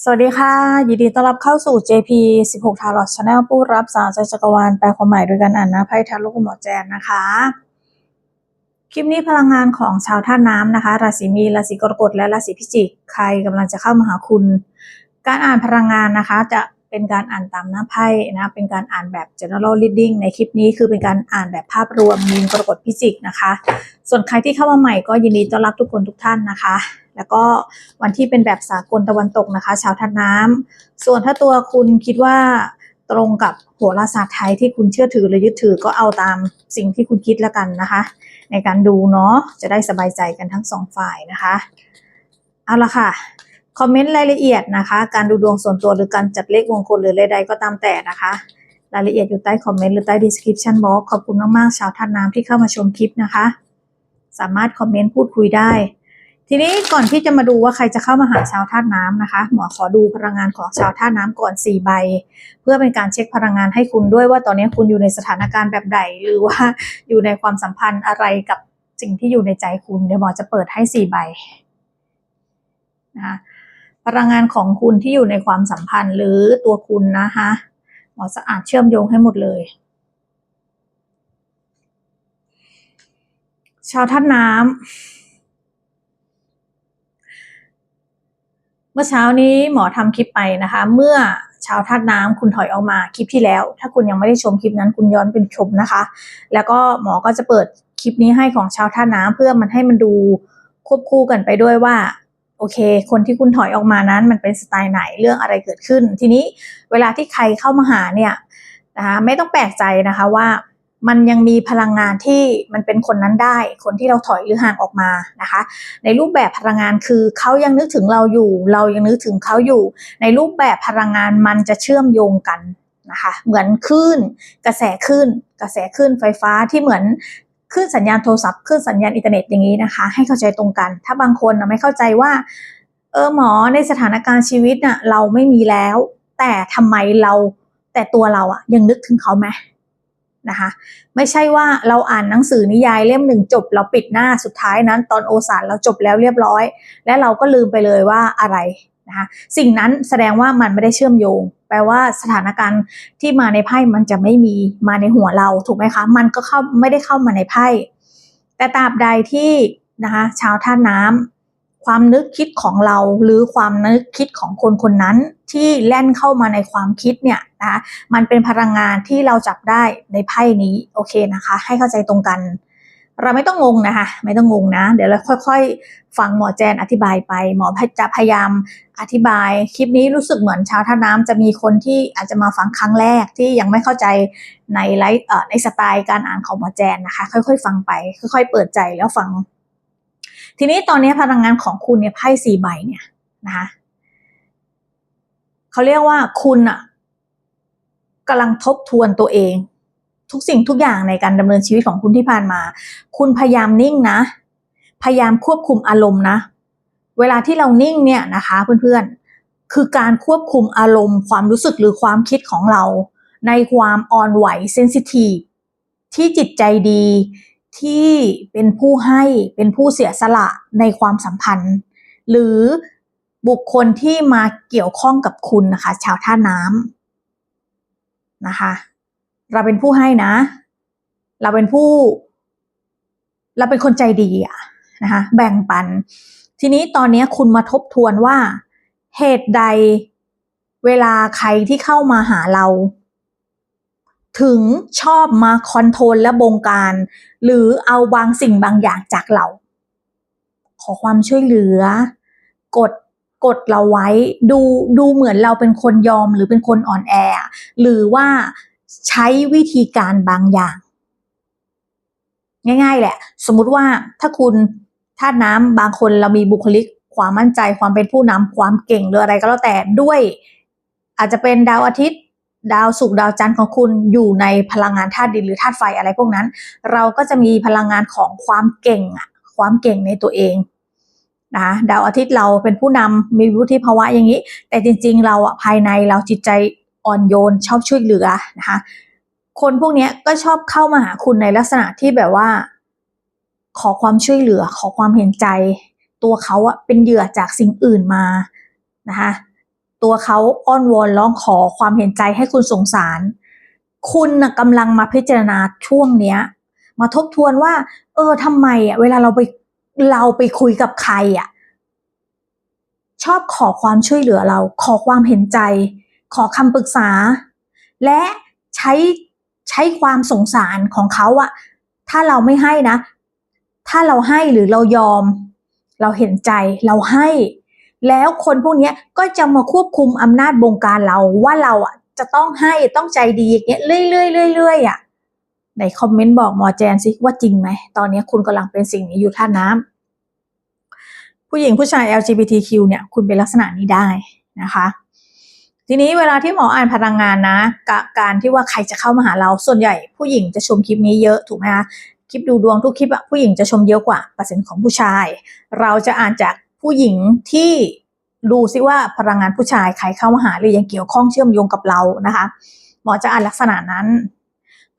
สวัสดีค่ะ ยินดีต้อนรับเข้าสู่ JP 16 Tarot Channel ผู้รับสารใจจักรวาลแปลความหมายโดยการอ่านนะไพ่ทัรโลกหมอแจนนะคะ คลิปนี้พลังงานของชาวท่าน้ำนะคะ ราศีมีนราศีกรกฎและราศีพิจิก ใครกำลังจะเข้ามาหาคุณ การอ่านพลังงานนะคะ จะ เป็นการอ่านตามหน้าไพ่นะเป็นการอ่านแบบ general reading ในคลิปนี้คือเป็นการอ่านแบบภาพรวมมีนกรกฎพิจิกนะคะ ส่วนใครที่เข้ามาใหม่ก็ยินดีต้อนรับทุกคนทุกท่านนะคะ แล้วก็วันที่เป็นแบบสากลตะวันตกนะคะชาวท่าน้ำส่วนถ้าตัวคุณคิดว่าตรงกับโหราศาสตร์ไทยที่คุณเชื่อถือหรือยึดถือก็เอาตามสิ่งที่คุณคิดแล้วกันนะคะ ในการดูเนาะจะได้สบายใจกันทั้งสองฝ่ายนะคะเอาละค่ะ คอมเมนต์รายละเอียดนะคะ การดูดวงส่วนตัวหรือการจัดเลขมงคลหรืออะไรใดก็ตามแต่นะคะ รายละเอียดอยู่ใต้คอมเมนต์หรือใต้ description box ขอบคุณมากๆชาวท่านน้ำที่เข้ามาชมคลิปนะคะ สามารถคอมเมนต์พูดคุยได้ ทีนี้ก่อนที่จะมาดูว่าใครจะเข้ามาหาชาวธาตุน้ำนะคะ หมอขอดูพลังงานของชาวธาตุน้ำก่อน 4 ใบ เพื่อเป็นการเช็คพลังงานให้คุณด้วยว่าตอนนี้คุณอยู่ในสถานการณ์แบบใดหรือว่าอยู่ในความสัมพันธ์อะไรกับสิ่งที่อยู่ในใจคุณเดี๋ยวหมอจะเปิดให้4ใบนะคะ พลังงานของคุณที่อยู่ในความสัมพันธ์หรือตัวคุณนะคะหมอจะอานเชื่อมโยงให้หมดเลย ชาวท่านน้ำเมื่อเช้านี้หมอทำคลิปไปนะคะ เมื่อชาวธาตุน้ำคุณถอยออกมาคลิปที่แล้ว ถ้าคุณยังไม่ได้ชมคลิปนั้นคุณย้อนเป็นชมนะคะ แล้วก็หมอก็จะเปิดคลิปนี้ให้ของชาวธาตุน้ำเพื่อมันให้มันดูควบคู่กันไปด้วยว่า โอเค คนที่คุณถอยออกมานั้นมันเป็นสไตล์ไหนเรื่องอะไรเกิดขึ้น ทีนี้เวลาที่ใครเข้ามาหาเนี่ยนะคะไม่ต้องแปลกใจนะคะว่ามันยังมีพลังงานที่มันเป็นคนนั้นได้ คนที่เราถอยหรือห่างออกมานะคะ ในรูปแบบพลังงานคือเขายังนึกถึงเราอยู่ เรายังนึกถึงเขาอยู่ ในรูปแบบพลังงานมันจะเชื่อมโยงกันนะคะ เหมือนคลื่นกระแสคลื่นกระแสคลื่นไฟฟ้าที่เหมือน คลื่นสัญญาณโทรศัพท์คลื่นสัญญาณอินเทอร์เน็ตอย่างนี้นะคะ ให้เข้าใจตรงกัน ถ้าบางคนนะไม่เข้าใจว่า เออหมอในสถานการณ์ชีวิตน่ะเราไม่มีแล้ว แต่ทำไมเราแต่ตัวเราอะยังนึกถึงเขาไหมนะคะ ไม่ใช่ว่าเราอ่านหนังสือนิยายเล่มหนึ่งจบ เราปิดหน้าสุดท้ายนั้น ตอนโอสานเราจบแล้วเรียบร้อย และเราก็ลืมไปเลยว่าอะไรนะคะสิ่งนั้นแสดงว่ามันไม่ได้เชื่อมโยง แปลว่าสถานการณ์ที่มาในไพ่มันจะไม่มีมาในหัวเราถูกไหมคะ มันก็เข้าไม่ได้เข้ามาในไพ่ แต่ตราบใดที่นะคะชาวท่าน้ำความนึกคิดของเราหรือความนึกคิดของคนคนนั้นที่แล่นเข้ามาในความคิดเนี่ยนะคะมันเป็นพลังงานที่เราจับได้ในไพ่นี้โอเคนะคะ ให้เข้าใจตรงกัน เราไม่ต้องงงนะคะ ไม่ต้องงงนะ เดี๋ยวเราค่อย ๆ ฟังหมอแจนอธิบายไป หมอจะพยายามอธิบาย คลิปนี้รู้สึกเหมือนชาวท่าน้ำจะมีคนที่อาจจะมาฟังครั้งแรกที่ยังไม่เข้าใจในไลฟ์ในสไตล์การอ่านของหมอแจนนะคะ ค่อย ๆ ฟังไป ค่อย ๆ เปิดใจแล้วฟัง ทีนี้ตอนนี้พลังงานของคุณเนี่ยไพ่สี่ใบเนี่ยนะคะเขาเรียกว่าคุณอะกำลังทบทวนตัวเอง ทุกสิ่งทุกอย่างในการดำเนินชีวิตของคุณที่ผ่านมา คุณพยายามนิ่งนะ พยายามควบคุมอารมณ์นะ เวลาที่เรานิ่งเนี่ยนะคะ เพื่อนๆ คือการควบคุมอารมณ์ ความรู้สึกหรือความคิดของเรา ในความอ่อนไหวเซนซิทีฟที่จิตใจดีที่เป็นผู้ให้เป็นผู้เสียสละในความสัมพันธ์ หรือบุคคลที่มาเกี่ยวข้องกับคุณนะคะ ชาวท่าน้ำนะคะ เราเป็นผู้ให้นะ เราเป็นผู้ เราเป็นคนใจดีอะนะคะแบ่งปัน ทีนี้ตอนนี้คุณมาทบทวนว่า เหตุใดเวลาใครที่เข้ามาหาเรา ถึงชอบมาคอนโทรลและบงการ หรือเอาบางสิ่งบางอย่างจากเรา ขอความช่วยเหลือ กดกดเราไว้ ดูดูเหมือนเราเป็นคนยอมหรือเป็นคนอ่อนแอ หรือว่า ใช้วิธีการบางอย่าง ง่าย ๆ แหละ สมมุติว่าถ้าคุณธาตุน้ำบางคนเรามีบุคลิก ความมั่นใจความเป็นผู้นำความเก่งหรืออะไรก็แล้วแต่ด้วย อาจจะเป็นดาวอาทิตย์ ดาวศุกร์ดาวจันทร์ของคุณอยู่ในพลังงานธาตุดินหรือธาตุไฟอะไรพวกนั้น เราก็จะมีพลังงานของความเก่งอะความเก่งในตัวเองนะคะดาวอาทิตย์เราเป็นผู้นำมีวุฒิภาวะอย่างนี้ แต่จริง ๆ เราอะภายในเราจิตใจ อ่อนโยนชอบช่วยเหลือนะคะคนพวกนี้ก็ชอบเข้ามาหาคุณในลักษณะที่แบบว่า ขอความช่วยเหลือ ขอความเห็นใจ ตัวเขาอะเป็นเหยื่อจากสิ่งอื่นมานะคะตัวเขาอ้อนวอนร้องขอความเห็นใจให้คุณสงสาร คุณนะกำลังมาพิจารณาช่วงเนี้ย มาทบทวนว่า เออทำไมอะเวลาเราไปเราไปคุยกับใครอะชอบขอความช่วยเหลือเรา ขอความเห็นใจ ขอคำปรึกษา และใช้ใช้ความสงสารของเขาอะถ้าเราไม่ให้นะ ถ้าเราให้หรือเรายอม เราเห็นใจเราให้ แล้วคนพวกนี้ก็จะมาควบคุมอำนาจบงการเราว่าเราอะจะต้องให้ต้องใจดีอย่างเงี้ยเรื่อยๆเรื่อยๆอะในคอมเมนต์บอกหมอแจนสิว่าจริงไหม ตอนนี้คุณกำลังเป็นสิ่งนี้อยู่ท่าน้ำผู้หญิงผู้ชาย LGBTQ เนี่ย คุณเป็นลักษณะนี้ได้นะคะ ทีนี้เวลาที่หมออ่านพลังงานนะกการที่ว่าใครจะเข้ามาหาเราส่วนใหญ่ผู้หญิงจะชมคลิปนี้เยอะถูกไหมคะคลิปดูดวงทุกคลิปอะผู้หญิงจะชมเยอะกว่าเปอร์เซ็นต์ของผู้ชาย เราจะอ่านจากผู้หญิงที่ดูซิว่าพลังงานผู้ชายใครเข้ามาหาหรือยังเกี่ยวข้องเชื่อมโยงกับเรานะคะหมอจะอ่านลักษณะนั้น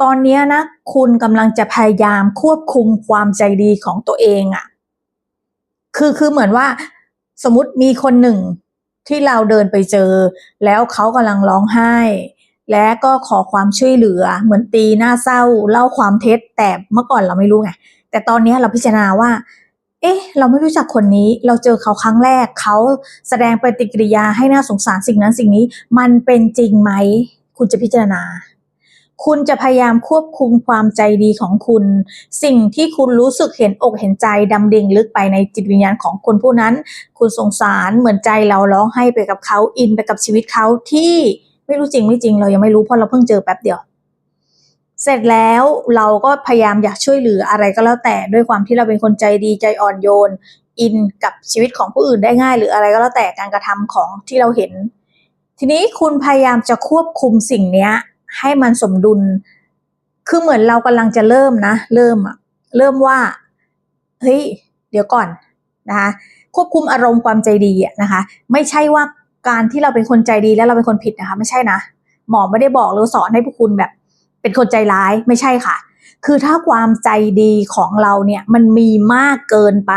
ตอนนี้นะคุณกำลังจะพยายามควบคุมความใจดีของตัวเองอะคือคือเหมือนว่าสมมติมีคนหนึ่ง ที่เราเดินไปเจอ แล้วเขากำลังร้องไห้ และก็ขอความช่วยเหลือ เหมือนตีหน้าเศร้า เล่าความเท็จ แต่เมื่อก่อนเราไม่รู้ไงแต่ตอนนี้เราพิจารณาว่า เอ๊ะ เราไม่รู้จักคนนี้ เราเจอเขาครั้งแรก เขาแสดงปฏิกิริยาให้น่าสงสารสิ่งนั้นสิ่งนี้ มันเป็นจริงไหม คุณจะพิจารณา คุณจะพยายามควบคุมความใจดีของคุณ สิ่งที่คุณรู้สึกเห็นอกเห็นใจดำดิ่งลึกไปในจิตวิญญาณของคนผู้นั้น คุณสงสารเหมือนใจเราร้องไห้ไปกับเขาอินไปกับชีวิตเขาที่ไม่รู้จริงไม่จริงเรายังไม่รู้เพราะเราเพิ่งเจอแป๊บเดียว เสร็จแล้วเราก็พยายามอยากช่วยเหลืออะไรก็แล้วแต่ด้วยความที่เราเป็นคนใจดีใจอ่อนโยน อินกับชีวิตของผู้อื่นได้ง่าย หรืออะไรก็แล้วแต่การกระทำของที่เราเห็น ทีนี้คุณพยายามจะควบคุมสิ่งเนี้ย ให้มันสมดุล คือเหมือนเรากำลังจะเริ่มนะ เริ่มอะเริ่มว่า เฮ้ย เดี๋ยวก่อนนะคะควบคุมอารมณ์ความใจดีอะนะคะ ไม่ใช่ว่าการที่เราเป็นคนใจดีแล้วเราเป็นคนผิดนะคะ ไม่ใช่นะ หมอไม่ได้บอกหรือสอนให้พวกคุณแบบ เป็นคนใจร้ายไม่ใช่ค่ะ คือถ้าความใจดีของเราเนี่ยมันมีมากเกินไป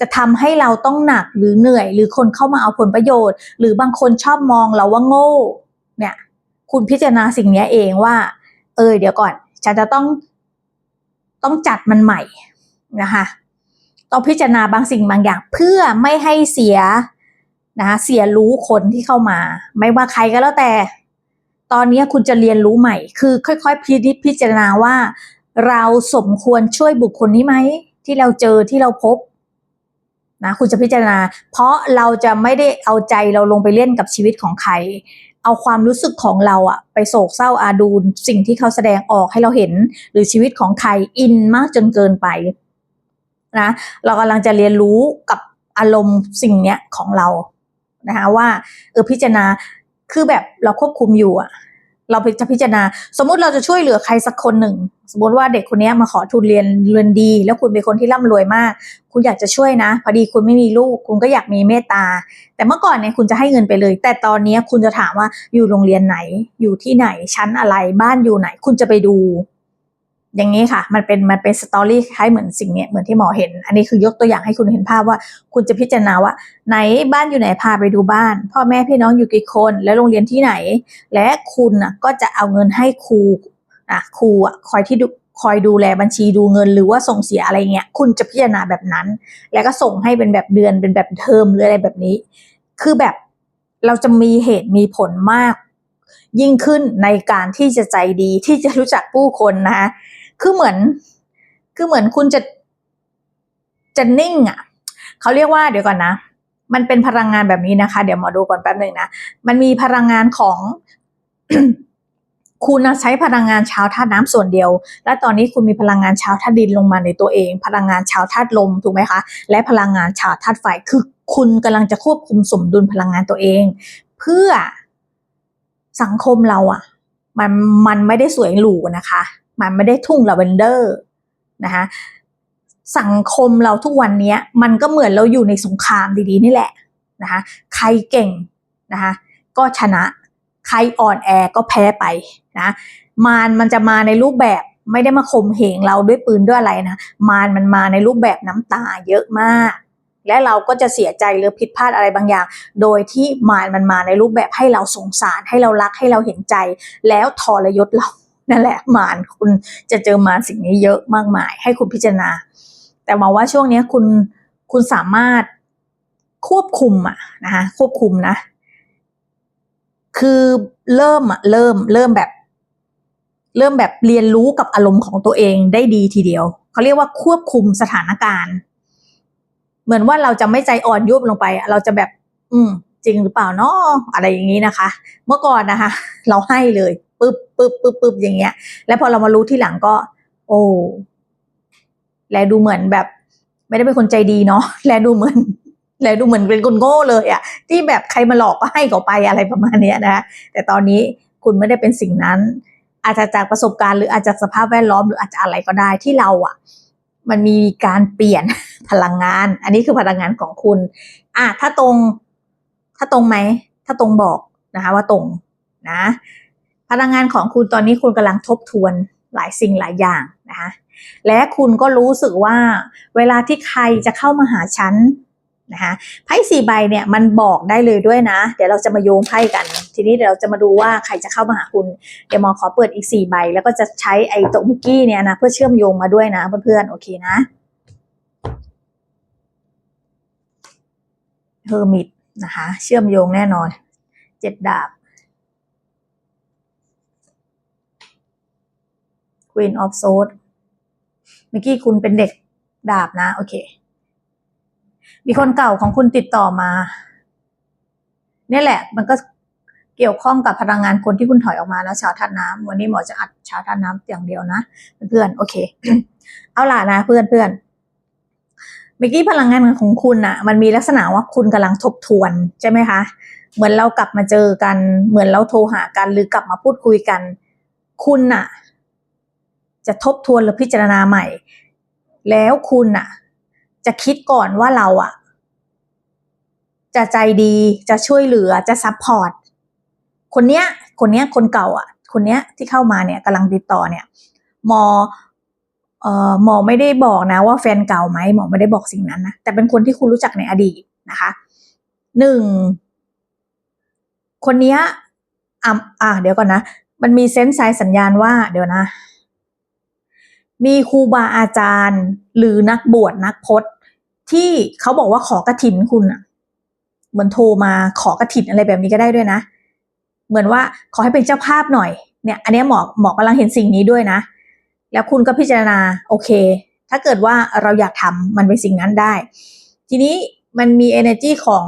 จะทำให้เราต้องหนักหรือเหนื่อย หรือคนเข้ามาเอาผลประโยชน์ หรือบางคนชอบมองเราว่าโง่ เนี่ย คุณพิจารณาสิ่งนี้เองว่า เออเดี๋ยวก่อน ฉันจะต้องต้องจัดมันใหม่นะคะต้องพิจารณาบางสิ่งบางอย่าง เพื่อไม่ให้เสียนะคะเสียรู้คนที่เข้ามา ไม่ว่าใครก็แล้วแต่ ตอนนี้คุณจะเรียนรู้ใหม่ คือค่อยๆพิจิตพิจารณาว่า เราสมควรช่วยบุคคลนี้ไหมที่เราเจอที่เราพบนะคุณจะพิจารณา เพราะเราจะไม่ได้เอาใจเราลงไปเล่นกับชีวิตของใคร เอาความรู้สึกของเราอะไปโศกเศร้าอาดูลสิ่งที่เขาแสดงออกให้เราเห็น หรือชีวิตของใครอินมากจนเกินไปนะเรากำลังจะเรียนรู้กับอารมณ์สิ่งเนี้ยของเรานะคะว่าเออพิจารณาคือแบบเราควบคุมอยู่อะ เราจะพิจารณา สมมุติเราจะช่วยเหลือใครสักคนหนึ่ง สมมติว่าเด็กคนนี้มาขอทุนเรียนเรียนดี แล้วคุณเป็นคนที่ร่ำรวยมาก คุณอยากจะช่วยนะ พอดีคุณไม่มีลูก คุณก็อยากมีเมตตา แต่เมื่อก่อนเนี่ยคุณจะให้เงินไปเลย แต่ตอนนี้คุณจะถามว่าอยู่โรงเรียนไหน อยู่ที่ไหนชั้นอะไรบ้านอยู่ไหน คุณจะไปดู อย่างนี้ค่ะ มันเป็นมันเป็นสตอรี่คล้ายเหมือนสิ่งนี้เหมือนที่หมอเห็น อันนี้คือยกตัวอย่างให้คุณเห็นภาพว่า คุณจะพิจารณาว่า ไหนบ้านอยู่ไหนพาไปดูบ้าน พ่อแม่พี่น้องอยู่กี่คน และโรงเรียนที่ไหน และคุณน่ะก็จะเอาเงินให้ครูอะครูอะคอยที่ดูคอยดูแลบัญชีดูเงินหรือว่าส่งเสียอะไรเงี้ยคุณจะพิจารณาแบบนั้น แล้วก็ส่งให้เป็นแบบเดือนเป็นแบบเทอมหรืออะไรแบบนี้ คือแบบเราจะมีเหตุมีผลมาก ยิ่งขึ้นในการที่จะใจดีที่จะรู้จักผู้คนนะคะ คือเหมือน คือเหมือนคุณจะ จะนิ่งอะเขาเรียกว่าเดี๋ยวก่อนนะ มันเป็นพลังงานแบบนี้นะคะ เดี๋ยวหมอดูก่อนแป๊บหนึ่งนะ มันมีพลังงานของคุณใช้พลังงานชาวธาตุน้ำส่วนเดียว และตอนนี้คุณมีพลังงานชาวธาตุดินลงมาในตัวเอง พลังงานชาวธาตุลมถูกไหมคะ และพลังงานชาวธาตุไฟ คือคุณกำลังจะควบคุมสมดุลพลังงานตัวเอง เพื่อสังคมเราอะ มันมันไม่ได้สวยหรูนะคะ มันไม่ได้ทุ่งลาเวนเดอร์นะคะสังคมเราทุกวันนี้มันก็เหมือนเราอยู่ในสงครามดีๆ นี่แหละนะคะใครเก่งนะคะก็ชนะใครอ่อนแอก็แพ้ไปนะมารมันจะมาในรูปแบบไม่ได้มาข่มเหงเราด้วยปืนด้วยอะไรนะมารมันมาในรูปแบบน้ำตาเยอะมาก และเราก็จะเสียใจหรือผิดพลาดอะไรบางอย่าง โดยที่มารมันมาในรูปแบบให้เราสงสารให้เรารักให้เราเห็นใจ แล้วทรยศเรา นั่นแหละมารคุณจะเจอมารสิ่งนี้เยอะมากมาย ให้คุณพิจารณา แต่มาว่าช่วงนี้คุณคุณสามารถควบคุมอะนะคะควบคุมนะ คือเริ่มอะเริ่มเริ่มแบบ เริ่มแบบเรียนรู้กับอารมณ์ของตัวเองได้ดีทีเดียวเขาเรียกว่าควบคุมสถานการณ์ เหมือนว่าเราจะไม่ใจอ่อนยุบลงไปเราจะแบบ อืม จริงหรือเปล่าเนาะอะไรอย่างนี้นะคะ เมื่อก่อนนะคะ เราให้เลย ปึ๊บปึ๊บปึ๊บปึ๊บอย่างเงี้ย แล้วพอเรามารู้ที่หลังก็ โอ้แลดูเหมือนแบบ ไม่ได้เป็นคนใจดีเนาะแลดูเหมือนแลดูเหมือนเป็นคนโง่เลยอะที่แบบใครมาหลอกก็ให้เขาไปอะไรประมาณเนี้ยนะแต่ตอนนี้คุณไม่ได้เป็นสิ่งนั้น อาจจะจากประสบการณ์หรืออาจจะสภาพแวดล้อมหรืออาจจะอะไรก็ได้ที่เราอะมันมีการเปลี่ยนพลังงาน อันนี้คือพลังงานของคุณอะถ้าตรง ถ้าตรงไหม ถ้าตรงบอกนะคะ ว่าตรงนะ พลังงานของคุณตอนนี้คุณกำลังทบทวนหลายสิ่งหลายอย่างนะคะและคุณก็รู้สึกว่าเวลาที่ใครจะเข้ามาหาฉันนะคะไพ่สี่ใบเนี่ยมันบอกได้เลยด้วยนะ เดี๋ยวเราจะมาโยงไพ่กัน ทีนี้เดี๋ยวเราจะมาดูว่าใครจะเข้ามาหาคุณเดี๋ยวหมอขอเปิดอีกสี่ใบ แล้วก็จะใช้ไอ้โตะมุกกี้เนี่ยนะเพื่อเชื่อมโยงมาด้วยนะเพื่อนๆโอเคนะเฮอร์มิตนะคะเชื่อมโยงแน่นอนเจ็ดดาบ Queen of Swords เมื่อกี้คุณเป็นเด็กดาบนะ โอเค มีคนเก่าของคุณติดต่อมา เนี่ยแหละ มันก็เกี่ยวข้องกับพลังงานคนที่คุณถอยออกมาแล้วชาวธาตุน้ำวันนี้หมอจะอัดชาวธาตุน้ำอย่างเดียวนะเพื่อนๆโอเค เอาล่ะนะเพื่อนเพื่อนเมื่อกี้พลังงานของคุณอะมันมีลักษณะว่าคุณกำลังทบทวนใช่ไหมคะ เหมือนเรากลับมาเจอกัน เหมือนเราโทรหากันหรือกลับมาพูดคุยกัน คุณอะ จะทบทวนหรือพิจารณาใหม่ แล้วคุณอะจะคิดก่อนว่าเราอะจะใจดีจะช่วยเหลือจะซัพพอร์ตคนเนี้ย คนเนี้ยคนเก่าอะ คนเนี้ยที่เข้ามาเนี่ยกำลังติดต่อเนี่ยหมอเอ่อหมอไม่ได้บอกนะว่าแฟนเก่าไหมหมอไม่ได้บอกสิ่งนั้นนะแต่เป็นคนที่คุณรู้จักในอดีตนะคะหนึ่งคนเนี้ยอะอะเดี๋ยวก่อนนะ มันมีเซนส์ไซสัญญาณว่าเดี๋ยวนะ มีครูบาอาจารย์ หรือนักบวชนักพจน์ที่เขาบอกว่าขอกระถินคุณอะเหมือนโทรมาขอกระถินอะไรแบบนี้ก็ได้ด้วยนะ เหมือนว่าขอให้เป็นเจ้าภาพหน่อยเนี่ย อันนี้หมอหมอกำลังเห็นสิ่งนี้ด้วยนะ แล้วคุณก็พิจารณาโอเค ถ้าเกิดว่าเราอยากทำมันเป็นสิ่งนั้นได้ ทีนี้มันมี energy ของ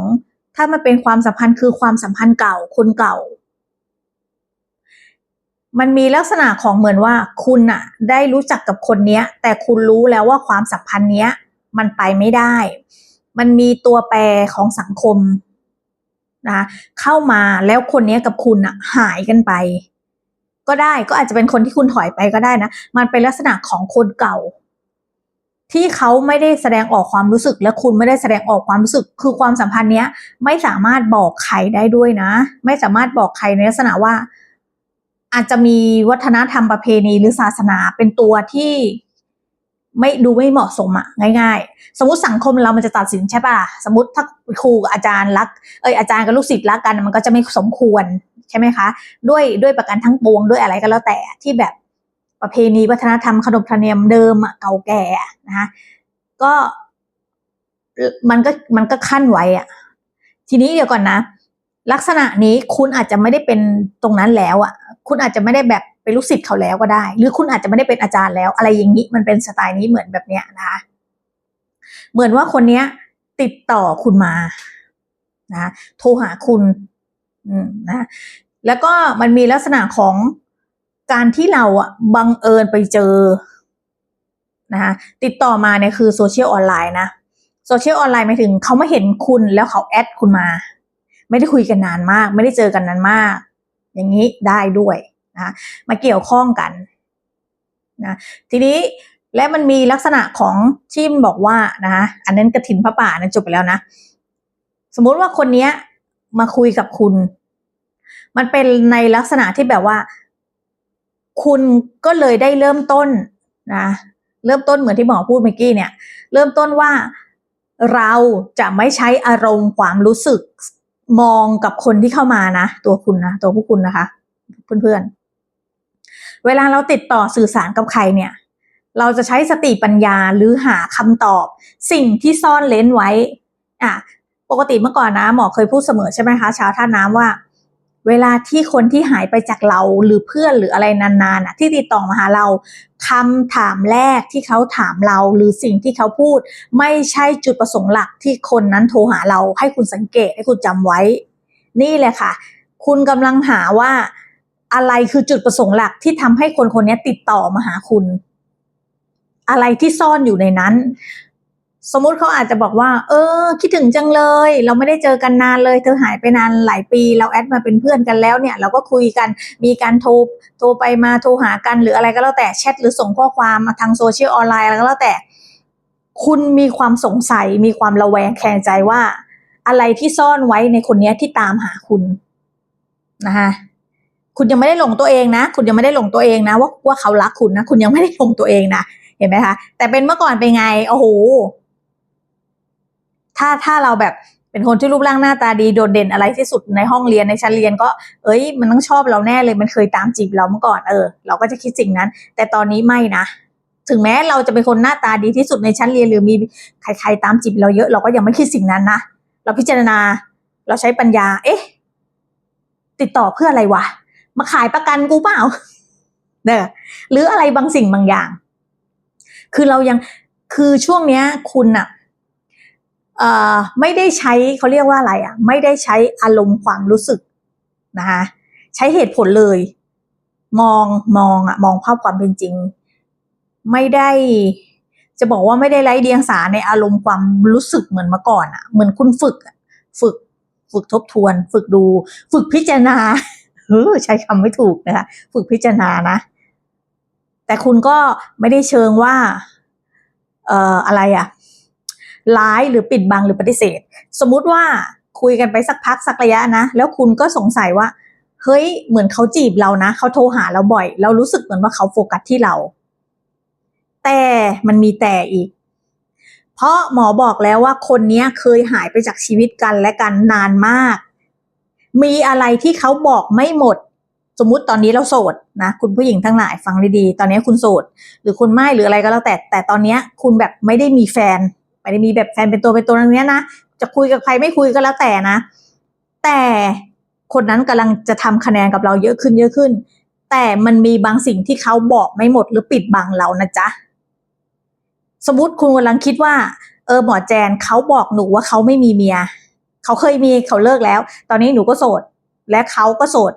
ถ้ามันเป็นความสัมพันธ์คือความสัมพันธ์เก่าคนเก่า มันมีลักษณะของเหมือนว่าคุณอะได้รู้จักกับคนเนี้ย แต่คุณรู้แล้วว่าความสัมพันธ์เนี้ย มันไปไม่ได้ มันมีตัวแปรของสังคมนะเข้ามาแล้วคนนี้กับคุณอะหายกันไป ก็ได้ก็อาจจะเป็นคนที่คุณถอยไปก็ได้นะ มันเป็นลักษณะของคนเก่า ที่เขาไม่ได้แสดงออกความรู้สึก และคุณไม่ได้แสดงออกความรู้สึก คือความสัมพันธ์เนี้ย ไม่สามารถบอกใครได้ด้วยนะ ไม่สามารถบอกใครในลักษณะว่า อาจจะมีวัฒนธรรมประเพณีหรือศาสนาเป็นตัวที่ไม่ดูไม่เหมาะสมอะง่าย ๆ สมมติสังคมเรามันจะตัดสินใช่ป่ะสมมติถ้าครูกับอาจารย์รักเอยอาจารย์กับลูกศิษย์รักกันมันก็จะไม่สมควรใช่ไหมคะ ด้วยด้วยประกันทั้งปวงด้วยอะไรก็แล้วแต่ที่แบบประเพณีวัฒนธรรมขนบธรรมเนียมเดิมอะเก่าแก่นะคะก็มันก็มันก็ขั้นไว้อะทีนี้เดี๋ยวก่อนนะ ลักษณะนี้คุณอาจจะไม่ได้เป็นตรงนั้นแล้วอะ คุณอาจจะไม่ได้แบบเป็นลูกศิษย์เขาแล้วก็ได้ หรือคุณอาจจะไม่ได้เป็นอาจารย์แล้ว อะไรอย่างนี้มันเป็นสไตล์นี้เหมือนแบบเนี้ยนะคะเหมือนว่าคนเนี้ย ติดต่อคุณมานะโทรหาคุณอืมนะแล้วก็มันมีลักษณะของการที่เราอะบังเอิญไปเจอนะคะติดต่อมาเนี่ยคือโซเชียลออนไลน์นะโซเชียลออนไลน์หมายถึงเขาไม่เห็นคุณแล้วเขาแอดคุณมา ไม่ได้คุยกันนานมาก ไม่ได้เจอกันนานมาก อย่างนี้ได้ด้วยนะมาเกี่ยวข้องกันนะทีนี้และมันมีลักษณะของที่มบอกว่านะคะอันนั้นกระถินพระป่านะจบไปแล้วนะ สมมุติว่าคนเนี้ยมาคุยกับคุณ มันเป็นในลักษณะที่แบบว่า คุณก็เลยได้เริ่มต้นนะเริ่มต้นเหมือนที่หมอพูดเมื่อกี้เนี่ย เริ่มต้นว่าเราจะไม่ใช้อารมณ์ความรู้สึก มองกับคนที่เข้ามานะ ตัวคุณนะตัวผู้คุณนะคะ เพื่อนๆ เวลาเราติดต่อสื่อสารกับใครเนี่ย เราจะใช้สติปัญญาหรือหาคำตอบ สิ่งที่ซ่อนเลนไว้ อะ ปกติเมื่อก่อนนะ หมอเคยพูดเสมอใช่ไหมคะชาวท่าน้ำว่า เวลาที่คนที่หายไปจากเราหรือเพื่อนหรืออะไรนานๆน่ะที่ติดต่อมาหาเราคำถามแรกที่เขาถามเราหรือสิ่งที่เขาพูด ไม่ใช่จุดประสงค์หลักที่คนนั้นโทรหาเราให้คุณสังเกตให้คุณจำไว้ นี่แหละค่ะ คุณกำลังหาว่าอะไรคือจุดประสงค์หลักที่ทำให้คนคนนี้ติดต่อมาหาคุณ อะไรที่ซ่อนอยู่ในนั้น สมมุติเขาอาจจะบอกว่า เออ คิดถึงจังเลย เราไม่ได้เจอกันนานเลย เธอหายไปนานหลายปี เราแอดมาเป็นเพื่อนกันแล้วเนี่ย เราก็คุยกัน มีการโทร โทรไปมา โทรหากัน หรืออะไรก็แล้วแต่ แชทหรือส่งข้อความมาทางโซเชียลออนไลน์อะไรก็แล้วแต่ คุณมีความสงสัย มีความระแวงแคลงใจว่า อะไรที่ซ่อนไว้ในคนนี้ที่ตามหาคุณนะคะคุณยังไม่ได้หลงตัวเองนะ คุณยังไม่ได้หลงตัวเองนะ ว่าว่าเขารักคุณนะ คุณยังไม่ได้หลงตัวเองนะ เห็นไหมคะ แต่เป็นเมื่อก่อนเป็นไง โอ้โห ถ้าถ้าเราแบบเป็นคนที่รูปร่างหน้าตาดีโดดเด่นอะไรที่สุดในห้องเรียนในชั้นเรียนก็ เอ้ย มันต้องชอบเราแน่เลยมันเคยตามจีบเราเมื่อก่อนเออ เราก็จะคิดสิ่งนั้น แต่ตอนนี้ไม่นะถึงแม้เราจะเป็นคนหน้าตาดีที่สุดในชั้นเรียนหรือมีใครๆตามจีบเราเยอะเราก็ยังไม่คิดสิ่งนั้นนะเราพิจารณาเราใช้ปัญญา เอ๊ะ ติดต่อเพื่ออะไรวะ มาขายประกันกูเปล่าเนี่ยหรืออะไรบางสิ่งบางอย่าง คือเรายังคือช่วงเนี้ย คุณอะ ไม่ได้ใช้เขาเรียกว่าอะไรอะ ไม่ได้ใช้อารมณ์ความรู้สึกนะคะใช้เหตุผลเลย มองมองอะมองภาพความเป็นจริง ไม่ได้จะบอกว่าไม่ได้ไร้เดียงสาในอารมณ์ความรู้สึกเหมือนเมื่อก่อนอะ เหมือนคุณฝึกฝึกฝึกทบทวน ฝึกดู ฝึกพิจารณาเออใช้คำไม่ถูกนะคะฝึกพิจารณานะ แต่คุณก็ไม่ได้เชิงว่า เอ่ออะไรอะ ร้ายหรือปิดบังหรือปฏิเสธ สมมุติว่าคุยกันไปสักพักสักระยะนะ แล้วคุณก็สงสัยว่า เฮ้ยเหมือนเขาจีบเรานะเขาโทรหาเราบ่อย เรารู้สึกเหมือนว่าเขาโฟกัสที่เรา แต่มันมีแต่อีก เพราะหมอบอกแล้วว่าคนนี้เคยหายไปจากชีวิตกันและกันนานมาก มีอะไรที่เขาบอกไม่หมดสมมุติตอนนี้เราโสดนะคุณผู้หญิงทั้งหลายฟังดีๆ ตอนนี้คุณโสด หรือคุณไม่หรืออะไรก็แล้วแต่แต่ตอนนี้คุณแบบไม่ได้มีแฟน ไม่ได้มีแบบแฟนเป็นตัวเป็นตัวอย่างเนี้ยนะจะคุยกับใครไม่คุยก็แล้วแต่นะ แต่คนนั้นกำลังจะทำคะแนนกับเราเยอะขึ้นเยอะขึ้น แต่มันมีบางสิ่งที่เขาบอกไม่หมดหรือปิดบังเรานะจ๊ะสมมติคุณกำลังคิดว่า เออหมอแจนเขาบอกหนูว่าเขาไม่มีเมียเขาเคยมีเขาเลิกแล้ว ตอนนี้หนูก็โสด และเขาก็โสด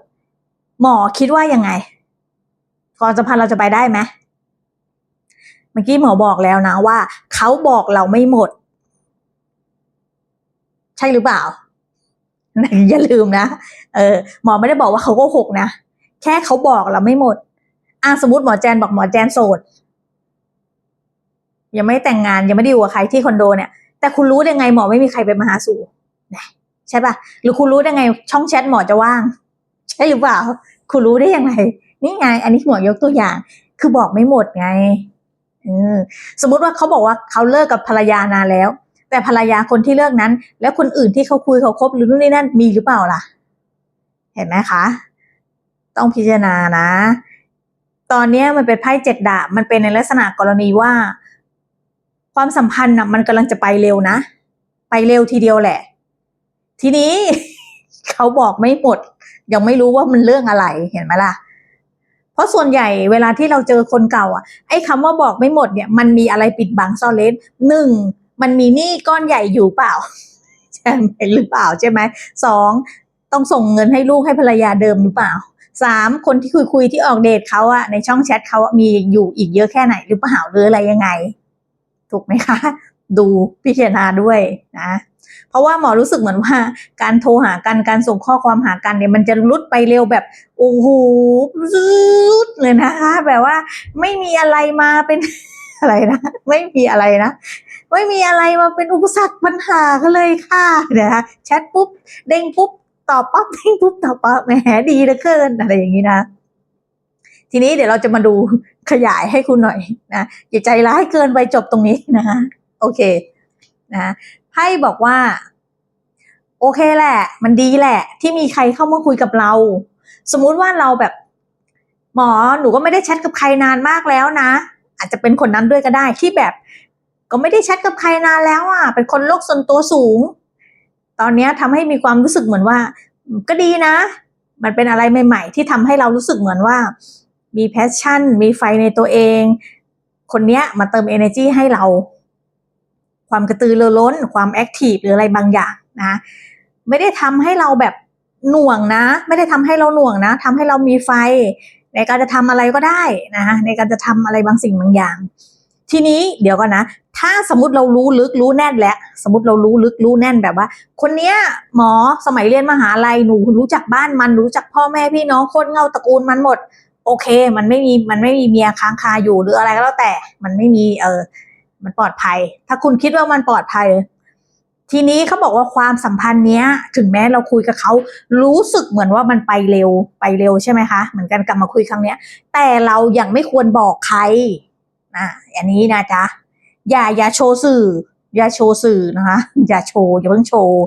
หมอคิดว่ายังไงความสัมพันธ์เราจะไปได้ไหม มื่อกี้หมอบอกแล้วนะว่า เขาบอกเราไม่หมด ใช่หรือเปล่า อย่าลืมนะ เออ หมอไม่ได้บอกว่าเขาโกหกนะ แค่เขาบอกเราไม่หมด อะสมมติหมอแจนบอกหมอแจนโสด ยังไม่แต่งงานยังไม่ได้อยู่กับใครที่คอนโดเนี่ย แต่คุณรู้ได้ไงหมอไม่มีใครไปมาหาสู่ใช่ปะหรือคุณรู้ได้ไง ช่องแชทหมอจะว่าง ใช่หรือเปล่า คุณรู้ได้ยังไง นี่ไง อันนี้หมอยกตัวอย่าง คือบอกไม่หมดไง สมมุติว่าเขาบอกว่าเขาเลิกกับภรรยานานแล้ว แต่ภรรยาคนที่เลิกนั้น แล้วคนอื่นที่เขาคุยเขาคบหรือนู่นนี่นั่นมีหรือเปล่าล่ะ เห็นไหมคะ ต้องพิจารณานะ ตอนนี้มันเป็นไพ่เจ็ดดาบมันเป็นในลักษณะกรณีว่า ความสัมพันธ์นะมันกำลังจะไปเร็วนะ ไปเร็วทีเดียวแหละ ทีนี้ เขาบอกไม่หมด ยังไม่รู้ว่ามันเรื่องอะไรเห็นไหมล่ะ เพราะส่วนใหญ่เวลาที่เราเจอคนเก่าอะไอ้คำว่าบอกไม่หมดเนี่ยมันมีอะไรปิดบังซ่อนเร้นหนึ่งมันมีหนี้ก้อนใหญ่อยู่เปล่าใช่ไหมหรือเปล่าใช่ไหมสองต้องส่งเงินให้ลูกให้ภรรยาเดิมหรือเปล่าสามคนที่คุยคุยที่ออกเดทเขาอะในช่องแชทเขามีอยู่อีกเยอะแค่ไหนหรือเปล่าหรืออะไรยังไง ถูกไหมคะ ดูพิจารณาด้วยนะ เพราะว่าหมอรู้สึกเหมือนว่า การโทรหากันการส่งข้อความหากันเนี่ยมันจะรุดไปเร็วแบบโอ้โหรุดเลยนะคะ แบบว่าไม่มีอะไรมาเป็นอะไรนะไม่มีอะไรนะไม่มีอะไรมาเป็นอุปสรรคปัญหากันเลยค่ะนะคะแชทปุ๊บเด้งปุ๊บตอบปั๊บเด้งปุ๊บตอบปั๊บแหมดีเหลือเกินอะไรอย่างนี้นะ ทีนี้เดี๋ยวเราจะมาดูขยายให้คุณหน่อยนะอย่าใจร้ายเกินไปจบตรงนี้นะคะ โอเคนะให้บอกว่า โอเคแหละ มันดีแหละ ที่มีใครเข้ามาคุยกับเรา สมมุติว่าเราแบบ หมอหนูก็ไม่ได้แชทกับใครนานมากแล้วนะ อาจจะเป็นคนนั้นด้วยก็ได้ที่แบบ ก็ไม่ได้แชทกับใครนานแล้วอะ เป็นคนโลกส่วนตัวสูง ตอนนี้ทำให้มีความรู้สึกเหมือนว่า ก็ดีนะ มันเป็นอะไรใหม่ ๆ ที่ทำให้เรารู้สึกเหมือนว่า มีแพชชั่น มีไฟในตัวเอง คนเนี้ยมาเติม energy ให้เรา ความกระตือรือร้น ความแอคทีฟหรืออะไรบางอย่างนะไม่ได้ทำให้เราแบบหน่วงนะ ไม่ได้ทำให้เราหน่วงนะทำให้เรามีไฟ ในการจะทำอะไรก็ได้นะในการจะทำอะไรบางสิ่งบางอย่าง ทีนี้เดี๋ยวก่อนนะ ถ้าสมมติเรารู้ลึกรู้แน่นแล้วสมมติเรารู้ลึกรู้แน่นแบบว่า คนเนี้ยหมอสมัยเรียนมหาลัยหนูรู้จักบ้านมันรู้จักพ่อแม่พี่น้องโคนเงาตระกูลมันหมด โอเค มันไม่มีมันไม่มีเมียค้างคาอยู่หรืออะไรก็แล้วแต่มันไม่มีเออ มันปลอดภัย ถ้าคุณคิดว่ามันปลอดภัย ทีนี้เขาบอกว่าความสัมพันธ์เนี้ย ถึงแม้เราคุยกับเขารู้สึกเหมือนว่ามันไปเร็วไปเร็วใช่ไหมคะ เหมือนกันกลับมาคุยครั้งเนี้ย แต่เรายังไม่ควรบอกใครนะอันนี้นะจ๊ะอย่าอย่าโชว์สื่อ อย่าโชว์สื่อนะคะ อย่าโชว์อย่าเพิ่งโชว์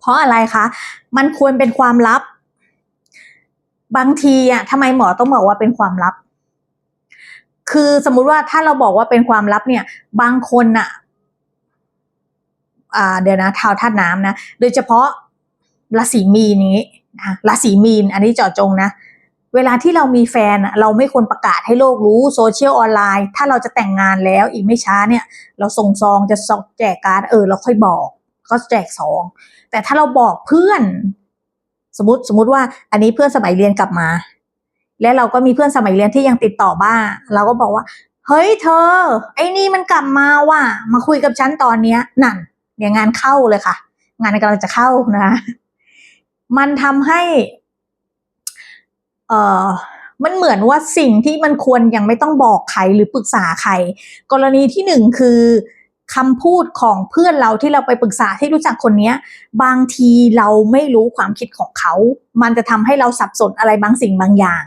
เพราะอะไรคะ มันควรเป็นความลับ บางทีอะทำไมหมอต้องบอกว่าเป็นความลับ คือสมมุติว่าถ้าเราบอกว่าเป็นความลับเนี่ย บางคนอะอ่าเดี๋ยวนะเท้าธาตุน้ำนะ โดยเฉพาะราศีมีนนี้นะราศีมีน อันนี้เจาะจงนะ เวลาที่เรามีแฟนเราไม่ควรประกาศให้โลกรู้โซเชียลออนไลน์ ถ้าเราจะแต่งงานแล้วอีกไม่ช้าเนี่ย เราส่งซองจะส่งแจกการ์ดเออเราค่อยบอก ก็แจกซอง แต่ถ้าเราบอกเพื่อน สมมติสมมติว่า อันนี้เพื่อนสมัยเรียนกลับมา และเราก็มีเพื่อนสมัยเรียนที่ยังติดต่อบ้างเราก็บอกว่า เฮ้ยเธอ ไอ้นี่มันกลับมาว่ะมาคุยกับฉันตอนเนี้ยนั่นเนี่ยงานเข้าเลยค่ะ งานกำลังจะเข้านะมันทำให้ เอ่อมันเหมือนว่าสิ่งที่มันควรยังไม่ต้องบอกใครหรือปรึกษาใคร กรณีที่หนึ่งคือคำพูดของเพื่อนเราที่เราไปปรึกษาที่รู้จักคนเนี้ยบางทีเราไม่รู้ความคิดของเขา มันจะทำให้เราสับสนอะไรบางสิ่งบางอย่าง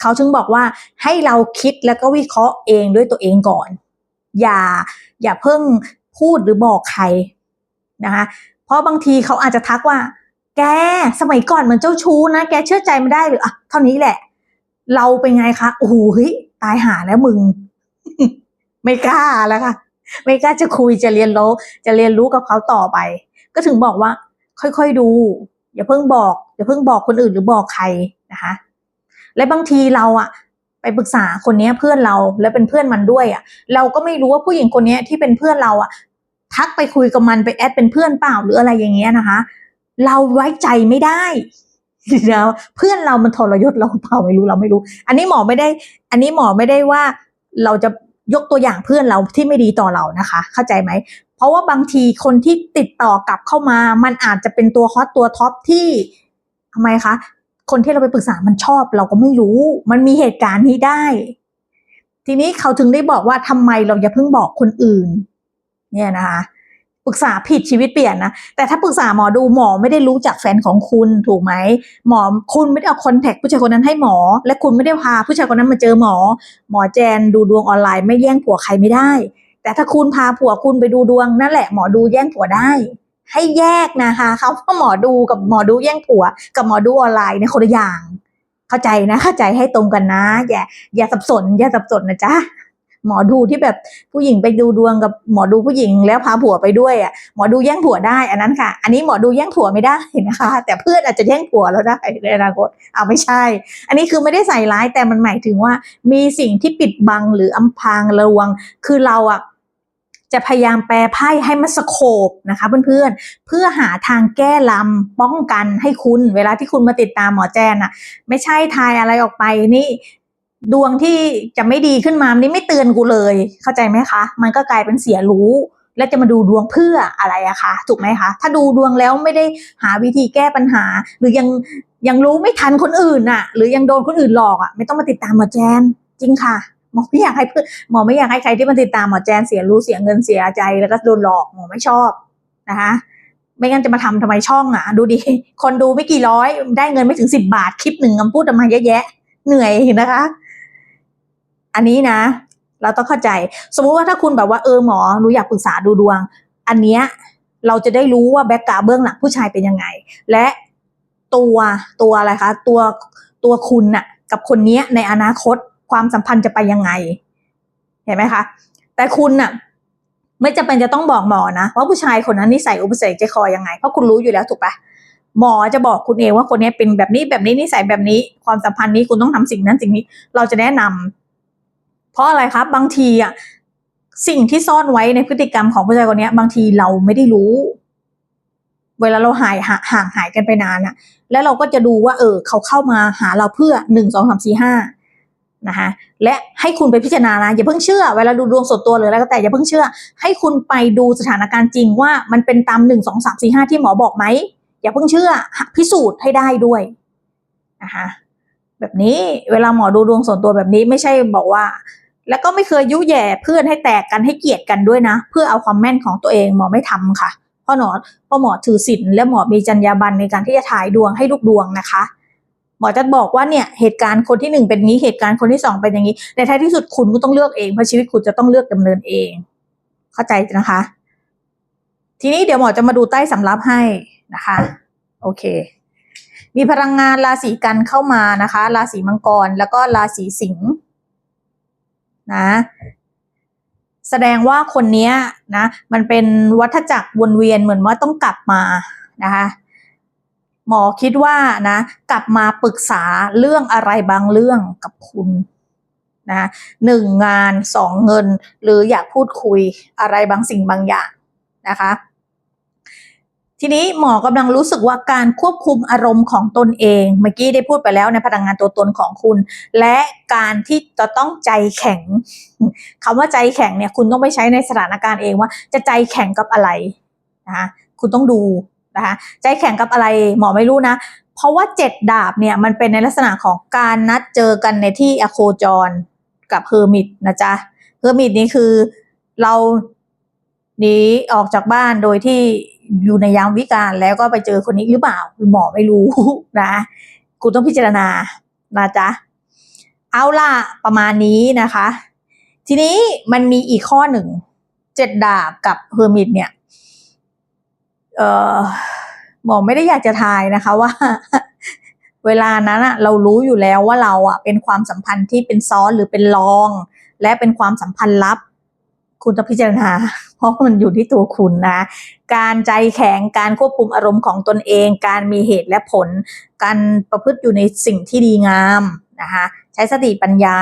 เขาถึงบอกว่าให้เราคิดแล้วก็วิเคราะห์เองด้วยตัวเองก่อน อย่าอย่าเพิ่งพูดหรือบอกใครนะคะเพราะบางทีเขาอาจจะทักว่า แกสมัยก่อนมันเจ้าชู้นะ แกเชื่อใจไม่ได้หรืออะเท่านี้แหละ เราเป็นไงคะโอ้โหเฮ้ยตายหาแล้วมึง ไม่กล้าแล้วค่ะไม่กล้าจะคุยจะเรียนรู้จะเรียนรู้กับเขาต่อไป ก็ถึงบอกว่า ค่อยๆดู อย่าเพิ่งบอก อย่าเพิ่งบอกคนอื่นหรือบอกใครนะคะ และบางทีเราอะไปปรึกษาคนนี้เพื่อนเราแล้วเป็นเพื่อนมันด้วยอะเราก็ไม่รู้ว่าผู้หญิงคนนี้ที่เป็นเพื่อนเราอะทักไปคุยกับมันไปแอดเป็นเพื่อนเปล่าหรืออะไรอย่างเงี้ยนะคะ เราไว้ใจไม่ได้แล้วเพื่อนเรามันทรยศเราเปล่าไม่รู้เราไม่รู้ อันนี้หมอไม่ได้ อันนี้หมอไม่ได้ว่าเราจะยกตัวอย่างเพื่อนเราที่ไม่ดีต่อเรานะคะ เข้าใจไหม เพราะว่าบางทีคนที่ติดต่อกลับเข้ามา มันอาจจะเป็นตัวฮอตตัวท็อปที่ทำไมคะ คนที่เราไปปรึกษามันชอบเราก็ไม่รู้ มันมีเหตุการณ์นี้ได้ ทีนี้เขาถึงได้บอกว่าทำไมเราอย่าเพิ่งบอกคนอื่น เนี่ยนะคะปรึกษาผิดชีวิตเปลี่ยนนะ แต่ถ้าปรึกษาหมอดูหมอไม่ได้รู้จักแฟนของคุณถูกไหมหมอคุณไม่ได้เอาคอนแทคผู้ชายคนนั้นให้หมอ และคุณไม่ได้พาผู้ชายคนนั้นมาเจอหมอ หมอแจนดูดวงออนไลน์ไม่แย่งผัวใครไม่ได้ แต่ถ้าคุณพาผัวคุณไปดูดวงนั่นแหละหมอดูแย่งผัวได้ ให้แยกนะคะเขาว่าหมอดูกับหมอดูแย่งผัว กับหมอดูออนไลน์เนี่ยคนละอย่าง เข้าใจนะ เข้าใจให้ตรงกันนะ อย่า อย่าสับสน อย่าสับสนนะจ๊ะหมอดูที่แบบผู้หญิงไปดูดวงกับหมอดูผู้หญิงแล้วพาผัวไปด้วยอะหมอดูแย่งผัวได้อันนั้นค่ะ อันนี้หมอดูแย่งผัวไม่ได้นะคะ แต่เพื่อนอาจจะแย่งผัวเราได้ในอนาคตเอาไม่ใช่ อันนี้คือไม่ได้ใส่ร้ายแต่มันหมายถึงว่า มีสิ่งที่ปิดบังหรืออำพรางระวังคือเราอะ จะพยายามแปลไพ่ให้มันสโคบนะคะเพื่อนๆ เพื่อหาทางแก้ลำป้องกันให้คุณเวลาที่คุณมาติดตามหมอแจนอะไม่ใช่ทายอะไรออกไปนี่ดวงที่จะไม่ดีขึ้นมานี่ไม่เตือนกูเลย เข้าใจไหมคะ มันก็กลายเป็นเสียรู้ แล้วจะมาดูดวงเพื่ออะไรอะคะถูกไหมคะ ถ้าดูดวงแล้วไม่ได้หาวิธีแก้ปัญหา หรือยังยังรู้ไม่ทันคนอื่นน่ะหรือยังโดนคนอื่นหลอกอะไม่ต้องมาติดตามหมอแจนจริงค่ะ หมอไม่อยากให้เพื่อนหมอไม่อยากให้ใครที่มาติดตามหมอแจนเสียรู้เสียเงินเสียใจแล้วก็โดนหลอกหมอไม่ชอบนะคะไม่งั้นจะมาทำทำไมช่องอะ ดูดิคนดูไม่กี่ร้อย ได้เงินไม่ถึงสิบบาทคลิปหนึ่งคำพูดออกมเยอะแยะ เหนื่อยนะคะ อันนี้นะ เราต้องเข้าใจ สมมุติว่าถ้าคุณแบบว่าเออหมอหนูอยากปรึกษาดูดวง อันเนี้ยเราจะได้รู้ว่าแบ็กกราวด์เบื้องหลังผู้ชายเป็นยังไง และตัวตัวอะไรคะ ตัวตัวคุณน่ะ กับคนเนี้ยในอนาคต ความสัมพันธ์จะไปยังไง เห็นไหมคะ แต่คุณน่ะไม่จำเป็นจะต้องบอกหมอนะว่าผู้ชายคนนั้นนิสัยอุปเสกใจคอยังไง เพราะคุณรู้อยู่แล้วถูกปะหมอจะบอกคุณเองว่าคนนี้เป็นแบบนี้แบบนี้นิสัยแบบนี้ ความสัมพันธ์นี้คุณต้องทำสิ่งนั้นสิ่งนี้ เราจะแนะนำเพราะอะไรครับบางทีอะสิ่งที่ซ่อนไว้ในพฤติกรรมของผู้ชายคนนี้บางทีเราไม่ได้รู้ เวลาเราหายห่าห่างหายกันไปนานอะแล้วเราก็จะดูว่า เออ เขาเข้ามาหาเราเพื่อหนึ่งสองสามสี่ห้า นะคะและให้คุณไปพิจารณานะอย่าเพิ่งเชื่อเวลาดูดวงส่วนตัวหรืออะไรก็แต่อย่าเพิ่งเชื่อ ให้คุณไปดูสถานการณ์จริงว่ามันเป็นตามหนึ่งสองสามสี่ห้าที่หมอบอกไหมอย่าเพิ่งเชื่อพิสูจน์ให้ได้ด้วยนะคะแบบนี้เวลาหมอดูดวงส่วนตัวแบบนี้ไม่ใช่บอกว่า แล้วก็ไม่เคยยุแย่เพื่อนให้แตกกันให้เกลียดกันด้วยนะ เพื่อเอาความแม่นของตัวเองหมอไม่ทำค่ะเพราะหนอพราะหมอถือศีลและหมอมีจรรยาบรรณในการที่จะถ่ายดวงให้ลูกดวงนะคะ หมอจะบอกว่าเนี่ยเหตุการณ์คนที่หนึ่งเป็นนี้เหตุการณ์คนที่สองเป็นอย่างนี้ ในท้ายที่สุดคุณก็ต้องเลือกเองเพราะชีวิตคุณจะต้องเลือกดำเนินเอง เข้าใจนะคะ ทีนี้เดี๋ยวหมอจะมาดูใต้สำรับให้นะคะ โอเค มีพลังงานราศีกันเข้ามานะคะ ราศีมังกรแล้วก็ราศีสิงห์นะ แสดงว่าคนนี้นะ มันเป็นวัฏจักรวนเวียนเหมือนว่าต้องกลับมานะคะ หมอคิดว่านะ กลับมาปรึกษาเรื่องอะไรบางเรื่องกับคุณนะหนึ่งงานสองเงิน หรืออยากพูดคุยอะไรบางสิ่งบางอย่างนะคะ ทีนี้หมอกำลังรู้สึกว่าการควบคุมอารมณ์ของตนเอง เมื่อกี้ได้พูดไปแล้วในพลังงานตัวตนของคุณ และการที่จะต้องใจแข็งคำว่าใจแข็งเนี่ยคุณต้องไปใช้ในสถานการณ์เองว่า จะใจแข็งกับอะไรนะคะคุณต้องดู นะคะใจแข็งกับอะไรหมอไม่รู้นะ เพราะว่าเจ็ดดาบเนี่ยมันเป็นในลักษณะของการนัดเจอกันในที่อโคจรกับเฮอร์มิตนะจ๊ะเฮอร์มิตนี่คือเราหนีออกจากบ้านโดยที่อยู่ในยามวิการแล้วก็ไปเจอคนนี้หรือเปล่าหมอไม่รู้นะคุณต้องพิจารณานะจ๊ะเอาล่ะประมาณนี้นะคะ ทีนี้มันมีอีกข้อหนึ่งเจ็ดดาบกับเฮอร์มิตเนี่ย เออหมอไม่ได้อยากจะทายนะคะว่า เวลานั้นอะเรารู้อยู่แล้วว่าเราอะเป็นความสัมพันธ์ที่เป็นซ้อนหรือเป็นรอง และเป็นความสัมพันธ์ลับ คุณต้องพิจารณา เพราะมันอยู่ที่ตัวคุณนะ การใจแข็งการควบคุมอารมณ์ของตนเอง การมีเหตุและผล การประพฤติอยู่ในสิ่งที่ดีงามนะคะใช้สติปัญญา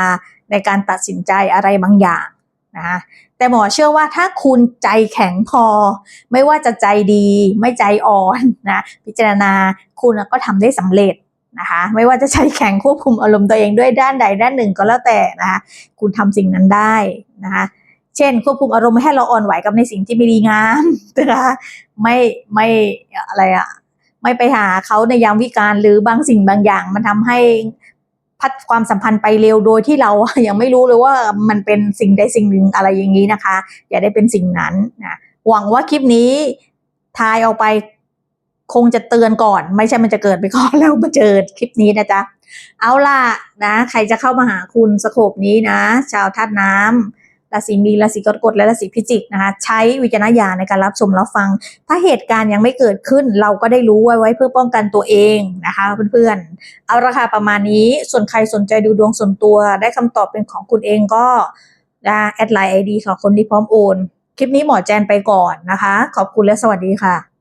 ในการตัดสินใจอะไรบางอย่าง นะคะแต่หมอเชื่อว่าถ้าคุณใจแข็งพอ ไม่ว่าจะใจดีไม่ใจอ่อนนะพิจารณาคุณก็ทำได้สำเร็จนะคะไม่ว่าจะใช้แข็งควบคุมอารมณ์ตัวเองด้วยด้านใดด้านหนึ่งก็แล้วแต่นะคะคุณทำสิ่งนั้นได้นะคะเช่น ควบคุมอารมณ์ไม่ให้เราอ่อนไหวกับในสิ่งที่ไม่ดีงามนะคะไม่ไม่อะไรอะไม่ไปหาเขาในยามวิการหรือบางสิ่งบางอย่างมันทำให้ พัดความสัมพันธ์ไปเร็วโดยที่เรายังไม่รู้เลยว่ามันเป็นสิ่งใดสิ่งหนึ่งอะไรอย่างนี้นะคะ อย่าได้เป็นสิ่งนั้นนะหวังว่าคลิปนี้ทายออกไปคงจะเตือนก่อน ไม่ใช่มันจะเกิดไปก่อนแล้วมาเจอคลิปนี้นะจ๊ะเอาล่ะนะ ใครจะเข้ามาหาคุณสโคบนี้นะ ชาวธาตุน้ำ ราศีมีนราศีกรกฎและราศีพิจิกนะคะใช้วิจารณญาณในการรับชมรับฟัง ถ้าเหตุการณ์ยังไม่เกิดขึ้น เราก็ได้รู้ไว้ไว้เพื่อป้องกันตัวเองนะคะเพื่อนๆเอาราคาประมาณนี้ส่วนใครสนใจดูดวงส่วนตัว ได้คำตอบเป็นของคุณเองก็แอดไลน์ไอดีของคนที่พร้อมโอน คลิปนี้หมอแจนไปก่อนนะคะ ขอบคุณและสวัสดีค่ะ